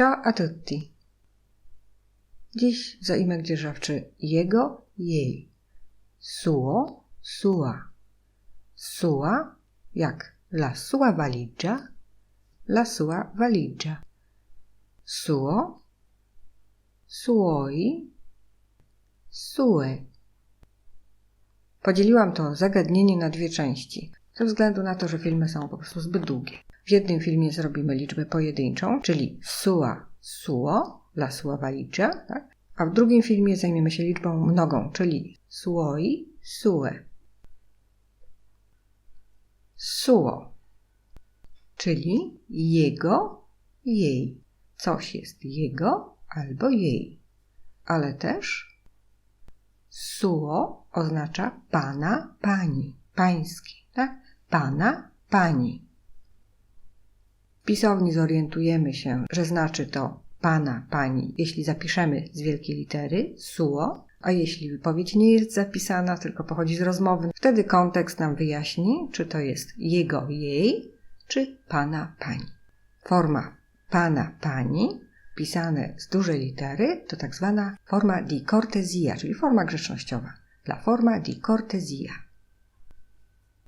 Ciao a tutti. Dziś zaimek dzierżawczy jego, jej. Suo, sua. Sua jak la sua valigia, la sua valigia. Suo, suoi, sue. Podzieliłam to zagadnienie na dwie części, ze względu na to, że filmy są po prostu zbyt długie. W jednym filmie zrobimy liczbę pojedynczą, czyli sua, suo, la sua valigia, tak? a w drugim filmie zajmiemy się liczbą mnogą, czyli suoi, sue. Suo, czyli jego, jej. Coś jest jego albo jej. Ale też suo oznacza pana, pani, pański, tak? Pana, pani. Pisowni zorientujemy się, że znaczy to pana, pani, jeśli zapiszemy z wielkiej litery suo, a jeśli wypowiedź nie jest zapisana, tylko pochodzi z rozmowy, wtedy kontekst nam wyjaśni, czy to jest jego, jej, czy pana, pani. Forma pana, pani, pisane z dużej litery, to tak zwana forma di cortesia, czyli forma grzecznościowa. La forma di cortesia.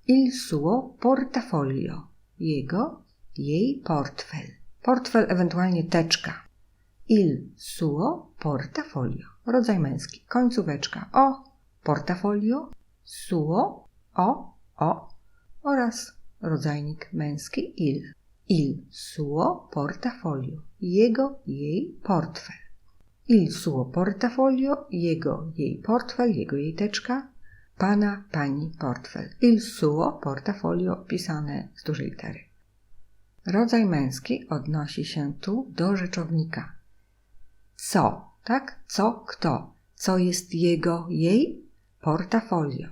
Il suo portafoglio. Jego, jej portfel. Portfel, ewentualnie teczka. Il suo portafoglio. Rodzaj męski. Końcóweczka o, portafolio, suo, o, o oraz rodzajnik męski il. Il suo portafoglio. Jego, jej portfel. Il suo portafoglio, jego, jej portfel, jego, jej teczka, pana, pani portfel. Il suo portafoglio pisane z dużej litery. Rodzaj męski odnosi się tu do rzeczownika. Co, tak? Co, kto? Co jest jego, jej? Portafolio.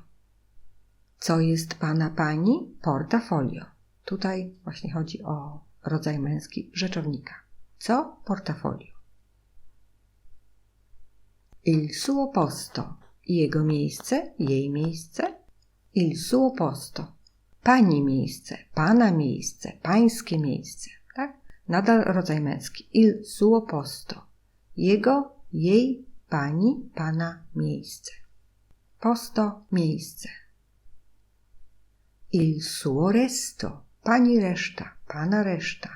Co jest pana, pani? Portafolio. Tutaj właśnie chodzi o rodzaj męski rzeczownika. Co? Portafolio. Il suo posto. Jego miejsce, jej miejsce. Il suo posto. Pani miejsce, pana miejsce, pańskie miejsce. Tak? Nadal rodzaj męski. Il suo posto. Jego, jej, pani, pana miejsce. Posto miejsce. Il suo resto. Pani reszta, pana reszta.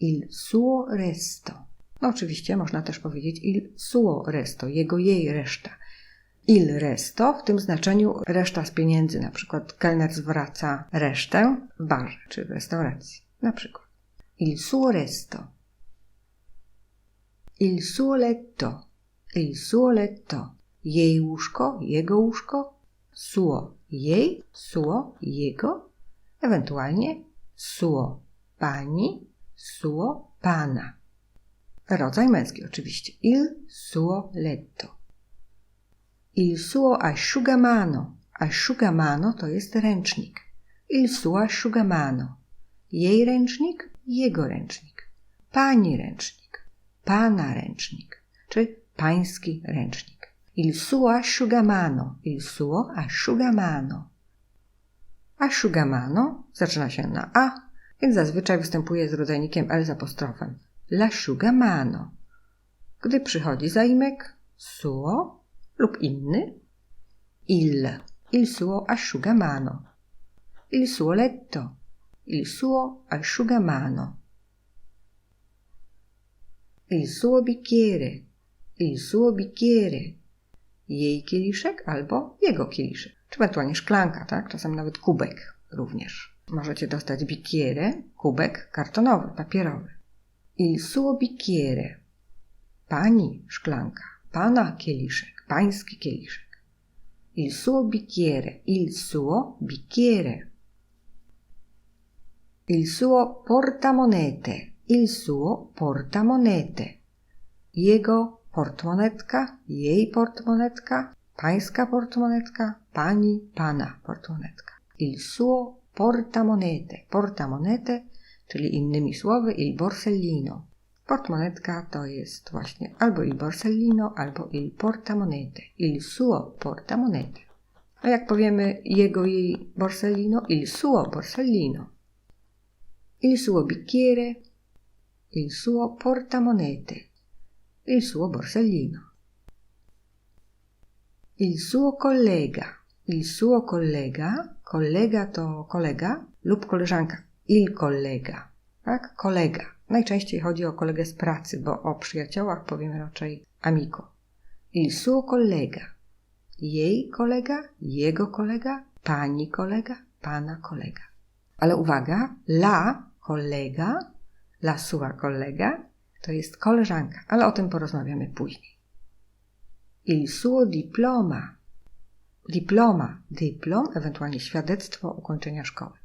Il suo resto. No oczywiście można też powiedzieć il suo resto, jego jej reszta. Il resto w tym znaczeniu reszta z pieniędzy, na przykład kelner zwraca resztę w barze czy w restauracji, na przykład. Il suo resto. Il suo letto. Il suo letto. Jej łóżko, jego łóżko. Suo, jej, suo, jego. Ewentualnie suo, pani, suo, pana. Rodzaj męski oczywiście. Il suo letto. Il suo asciugamano. Asciugamano to jest ręcznik. Il suo asciugamano. Jej ręcznik, jego ręcznik. Pani ręcznik. Pana ręcznik. Czy pański ręcznik. Il suo asciugamano. Il suo asciugamano. Asciugamano zaczyna się na A, więc zazwyczaj występuje z rodzajnikiem L z apostrofem. L'asciugamano. Gdy przychodzi zaimek suo lub inny, il, il suo asciugamano, il suo letto, il suo asciugamano, il suo bicchiere, il suo bicchiere, jej kieliszek albo jego kieliszek, czy ewentualnie szklanka, tak? Czasem nawet kubek również. Możecie dostać bicchiere, kubek kartonowy, papierowy. Il suo bicchiere, pani szklanka, pana kieliszek, pański kieliszek. Il suo bicchiere, il suo bicchiere. Il suo portamonete, il suo portamonete. Jego portmonetka, jej portmonetka, pańska portmonetka, pani, pana portmonetka. Il suo portamonete, portamonete, czyli innymi słowy il borsellino. Portmonetka to jest właśnie albo il borsellino, albo il portamonete, il suo portamonete. A jak powiemy jego, jej borsellino, il suo borsellino. Il suo bicchiere, il suo portamonete, il suo borsellino. Il suo collega, il suo collega, kolega to kolega lub koleżanka, il kolega, tak? Kolega. Najczęściej chodzi o kolegę z pracy, bo o przyjaciołach powiemy raczej amico. Il suo collega, jej kolega, jego kolega, pani kolega, pana kolega. Ale uwaga, la kolega, la sua kolega to jest koleżanka, ale o tym porozmawiamy później. Il suo diploma. Diploma, dyplom, ewentualnie świadectwo ukończenia szkoły.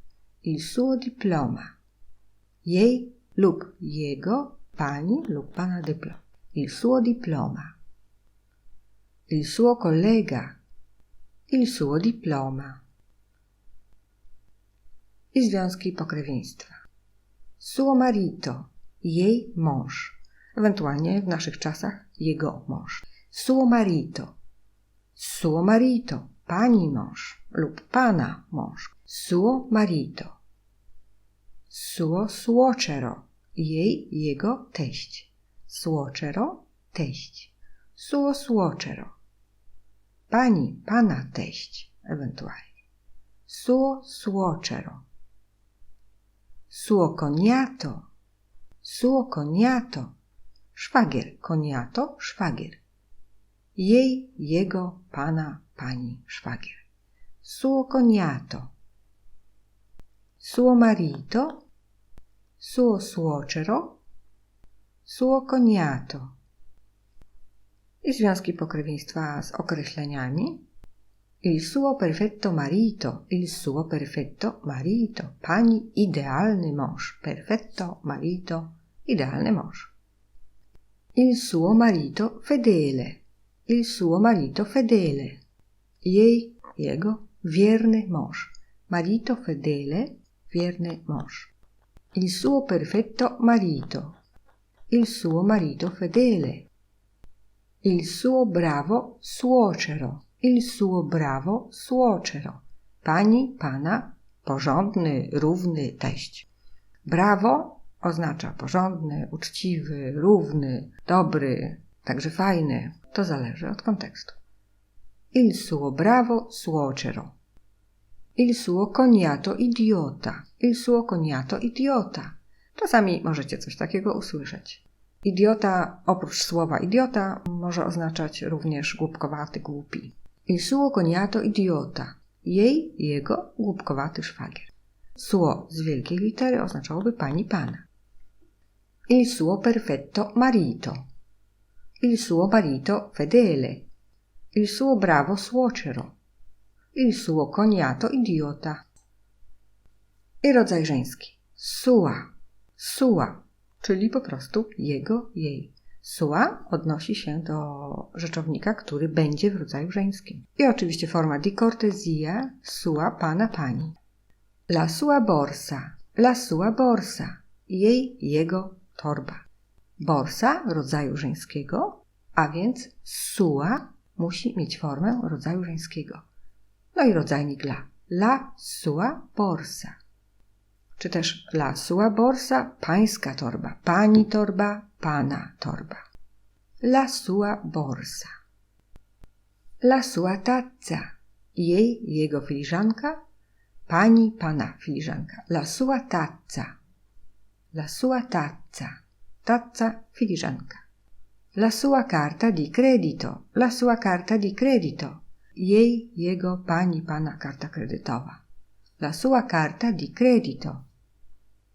Il suo diploma. Jej lub jego, pani lub pana dyplom. Il suo diploma. Il suo collega. Il suo diploma. I związki pokrewieństwa. Suo marito. Jej mąż. Ewentualnie w naszych czasach jego mąż. Suo marito. Suo marito. Pani mąż lub pana mąż. Suo marito. Suo suocero. Jej, jego teść. Suocero, teść. Suo suocero. Pani, pana teść, ewentualnie. Suo suocero. Suo cognato. Suo cognato. Szwagier. Cognato, szwagier. Jej, jego, pana, pani, szwagier. Suo cognato. Suo marito. Suo suocero. Suo cognato. I związki pokrewieństwa z określeniami. Il suo perfetto marito, il suo perfetto marito. Pani idealny mąż. Perfetto marito, idealny mąż. Il suo marito fedele, il suo marito fedele. Jej, jego, wierny mąż. Marito fedele, wierny mąż. Il suo perfetto marito, il suo marito fedele. Il suo bravo suocero, il suo bravo suocero. Pani, pana, porządny, równy teść. Brawo oznacza porządny, uczciwy, równy, dobry, także fajny. To zależy od kontekstu. Il suo bravo suocero. Il suo cognato idiota. Il suo cognato idiota. Czasami możecie coś takiego usłyszeć. Idiota, oprócz słowa idiota, może oznaczać również głupkowaty, głupi. Il suo cognato idiota. Jej, jego, głupkowaty szwagier. Suo z wielkiej litery oznaczałoby pani pana. Il suo perfetto marito. Il suo marito fedele. Il suo bravo suocero. Il suo cognato idiota. I rodzaj żeński. Sua. Sua, czyli po prostu jego, jej. Sua odnosi się do rzeczownika, który będzie w rodzaju żeńskim. I oczywiście forma di cortesia, sua pana pani. La sua borsa, la sua borsa, jej, jego torba. Borsa rodzaju żeńskiego, a więc sua musi mieć formę rodzaju żeńskiego. No i rodzajnik la. La sua borsa. Czy też la sua borsa, pańska torba, pani torba, pana torba. La sua borsa. La sua tazza. Jej, jego filiżanka, pani, pana filiżanka. La sua tazza. La sua tazza. Tazza, filiżanka. La sua carta di credito. La sua carta di credito. Jej, jego, pani, pana karta kredytowa. La sua carta di credito.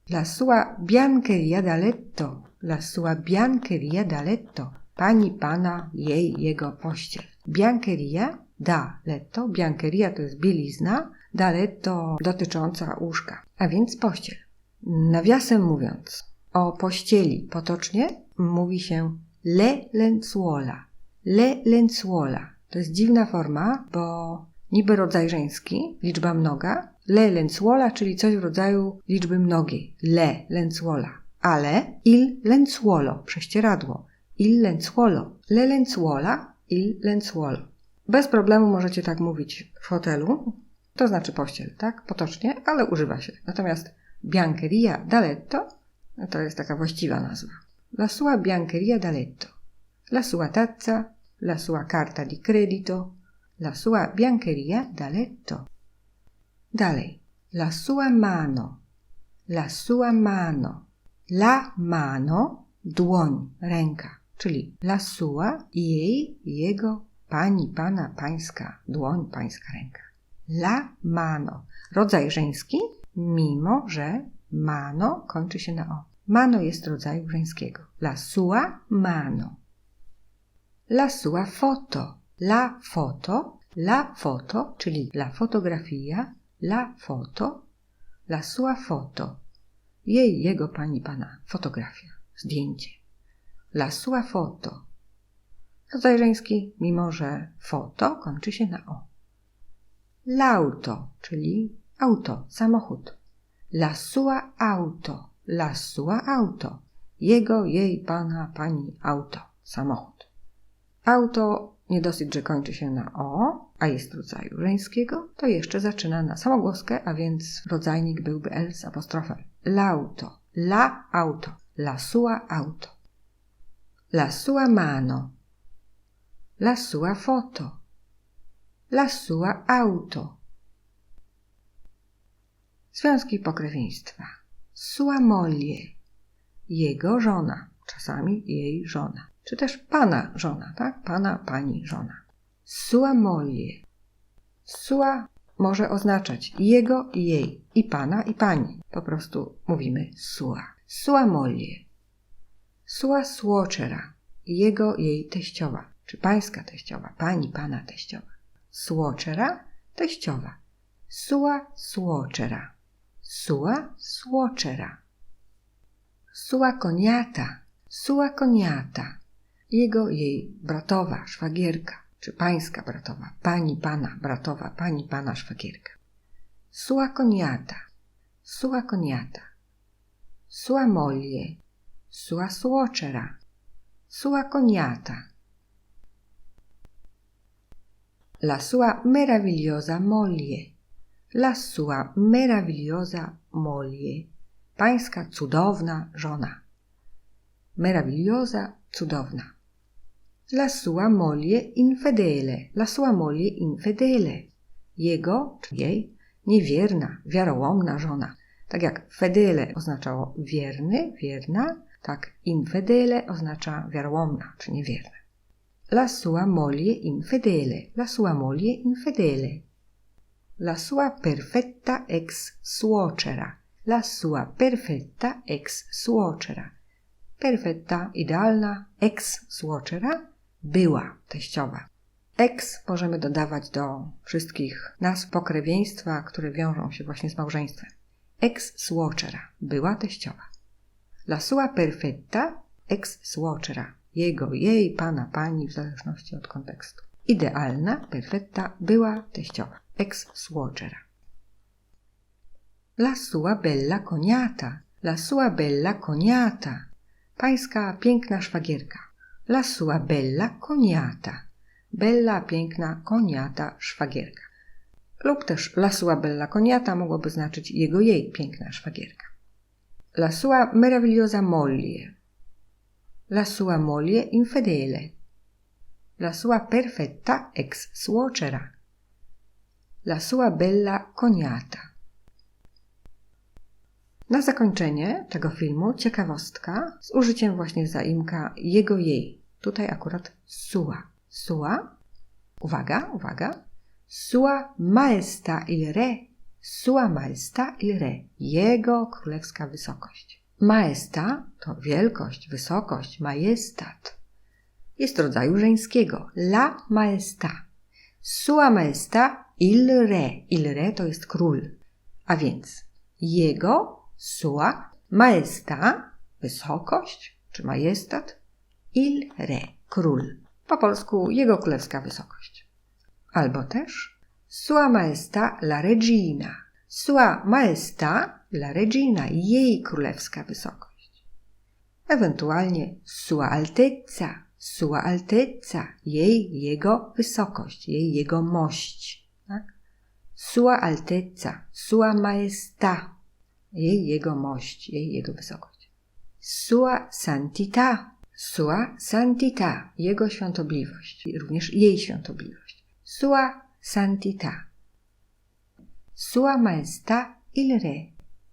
La sua biancheria da letto. La sua biancheria da letto. Pani, pana, jej, jego pościel. Biancheria da letto. Biancheria to jest bielizna, da letto dotycząca łóżka, a więc pościel. Nawiasem mówiąc, o pościeli potocznie mówi się le lenzuola. Le lenzuola. To jest dziwna forma, bo niby rodzaj żeński, liczba mnoga, le lenzuola, czyli coś w rodzaju liczby mnogiej. Le lenzuola. Ale il lenzuolo, prześcieradło. Il lenzuolo. Le lenzuola, il lenzuolo. Bez problemu możecie tak mówić w hotelu, to znaczy pościel, tak? Potocznie, ale używa się. Natomiast biancheria da letto to jest taka właściwa nazwa. La sua biancheria da letto. La sua tazza, la sua carta di credito, la sua biancheria da letto. Dalej. La sua mano, la sua mano. La mano, dłoń, ręka, czyli la sua, jej, jego, pani, pana, pańska, dłoń, pańska ręka. La mano. Rodzaj żeński, mimo że mano kończy się na o. Mano jest rodzaju żeńskiego. La sua mano. La sua foto. La foto, la foto, czyli la fotografia, la foto, la sua foto. Jej, jego, pani, pana, fotografia, zdjęcie. La sua foto. Rodzaj żeński, mimo że foto kończy się na o. L'auto, czyli auto, samochód. La sua auto, la sua auto. Jego, jej, pana, pani, auto, samochód. Auto nie dosyć, że kończy się na o, a jest rodzaju żeńskiego, to jeszcze zaczyna na samogłoskę, a więc rodzajnik byłby l z apostrofem. L'auto, la auto, la sua auto. La sua mano, la sua foto, la sua auto. Związki pokrewieństwa. Sua moglie, jego żona, czasami jej żona, czy też pana żona, tak? Pana, pani żona. Sua moglie. Sua może oznaczać jego i jej, i pana, i pani. Po prostu mówimy sua. Sua moglie. Sua suoczera, jego, jej teściowa, czy pańska teściowa, pani, pana teściowa. Suoczera, teściowa. Sua suoczera. Sua suoczera. Sua koniata. Sua koniata. Jego, jej bratowa, szwagierka, czy pańska bratowa, pani, pana, bratowa, pani, pana, szwagierka. Sua koniata. Sua koniata. Sua moglie. Sua suoczera. Sua koniata. La sua meravigliosa moglie. La sua meravigliosa moglie. Pańska cudowna żona. Meravigliosa, cudowna. La sua moglie infedele. La sua moglie infedele. Jego, czy jej, niewierna, wiarołomna żona. Tak jak fedele oznaczało wierny, wierna, tak infedele oznacza wiarołomna, czy niewierna. La sua moglie infedele. La sua moglie infedele. La sua perfetta ex suocera. La sua perfetta ex suocera. Perfetta, idealna, ex suocera, była teściowa. Ex możemy dodawać do wszystkich nazw pokrewieństwa, które wiążą się właśnie z małżeństwem. Ex suocera, była teściowa. La sua perfetta ex suocera, jego, jej, pana, pani, w zależności od kontekstu. Idealna, perfetta, była teściowa, ex suocera. La sua bella coniata, la sua bella coniata, pańska piękna szwagierka. La sua bella coniata, bella, piękna, koniata, szwagierka. Lub też la sua bella coniata mogłoby znaczyć jego, jej piękna szwagierka. La sua meravigliosa moglie, la sua moglie infedele, la sua perfetta ex suocera, la sua bella coniata. Na zakończenie tego filmu ciekawostka z użyciem właśnie zaimka jego jej. Tutaj akurat sua. Sua, uwaga, uwaga, sua maesta il re, sua maesta il re, jego królewska wysokość. Maesta to wielkość, wysokość, majestat. Jest rodzaju żeńskiego. La maesta. Sua maesta il re. Il re to jest król. A więc jego, sua, maesta, wysokość, czy majestat, il re, król. Po polsku jego królewska wysokość. Albo też sua maesta la regina. Sua maesta la regina, jej królewska wysokość. Ewentualnie sua altezza, sua altezza, jej, jego wysokość, jej, jego mość. Tak? Sua altezza, sua maesta, jej, jego mość, jej, jego wysokość. Sua Santità. Sua Santità. Jego świątobliwość. Również jej świątobliwość. Sua Santità. Sua Maestà il Re.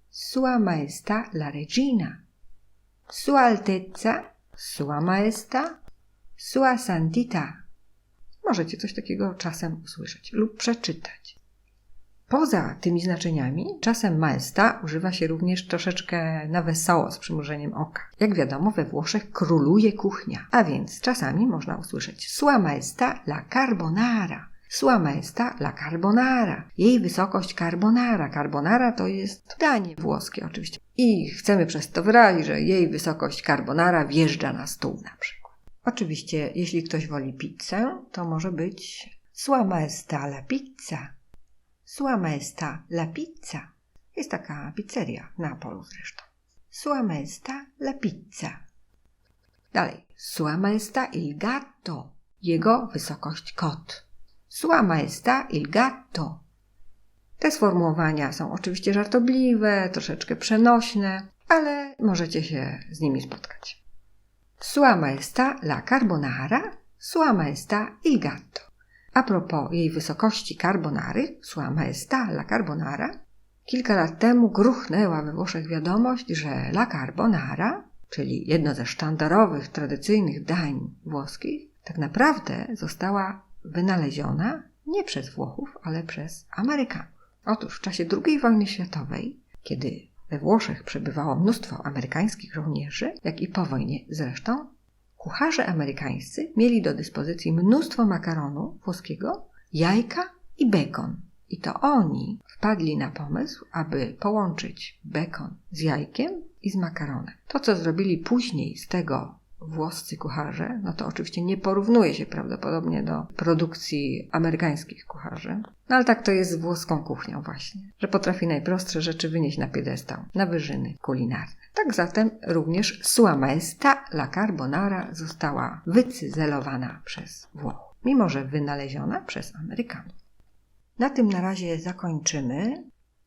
Sua Maestà la Regina. Sua Altezza. Sua Maestà. Sua Santità. Możecie coś takiego czasem usłyszeć lub przeczytać. Poza tymi znaczeniami, czasem maesta używa się również troszeczkę na wesoło z przymrużeniem oka. Jak wiadomo, we Włoszech króluje kuchnia, a więc czasami można usłyszeć Sua maesta la carbonara. Sua maesta la carbonara. Jej wysokość carbonara. Carbonara to jest danie włoskie oczywiście. I chcemy przez to wyrazić, że jej wysokość carbonara wjeżdża na stół na przykład. Oczywiście, jeśli ktoś woli pizzę, to może być Sua maesta la pizza. Sua Maestà la pizza. Jest taka pizzeria w Neapolu zresztą. Sua Maestà la pizza. Dalej. Sua Maestà il gatto. Jego wysokość kot. Sua Maestà il gatto. Te sformułowania są oczywiście żartobliwe, troszeczkę przenośne, ale możecie się z nimi spotkać. Sua Maestà la carbonara. Sua Maestà il gatto. A propos jej wysokości carbonary, Sua Maestà la Carbonara, kilka lat temu gruchnęła we Włoszech wiadomość, że la Carbonara, czyli jedno ze sztandarowych, tradycyjnych dań włoskich, tak naprawdę została wynaleziona nie przez Włochów, ale przez Amerykanów. Otóż w czasie II wojny światowej, kiedy we Włoszech przebywało mnóstwo amerykańskich żołnierzy, jak i po wojnie zresztą, Kucharze amerykańscy mieli do dyspozycji mnóstwo makaronu włoskiego, jajka i bekon. I to oni wpadli na pomysł, aby połączyć bekon z jajkiem i z makaronem. To, co zrobili później z tego włoscy kucharze, no to oczywiście nie porównuje się prawdopodobnie do produkcji amerykańskich kucharzy. No ale tak to jest z włoską kuchnią właśnie, że potrafi najprostsze rzeczy wynieść na piedestał, na wyżyny kulinarne. Tak zatem również sua maestà la carbonara została wycyzelowana przez Włochów, mimo że wynaleziona przez Amerykanów. Na tym na razie zakończymy.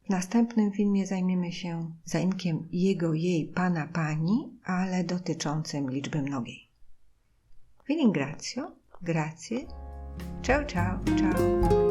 W następnym filmie zajmiemy się zaimkiem jego, jej, pana, pani, ale dotyczącym liczby mnogiej. Vi ringrazio, grazie, ciao ciao ciao.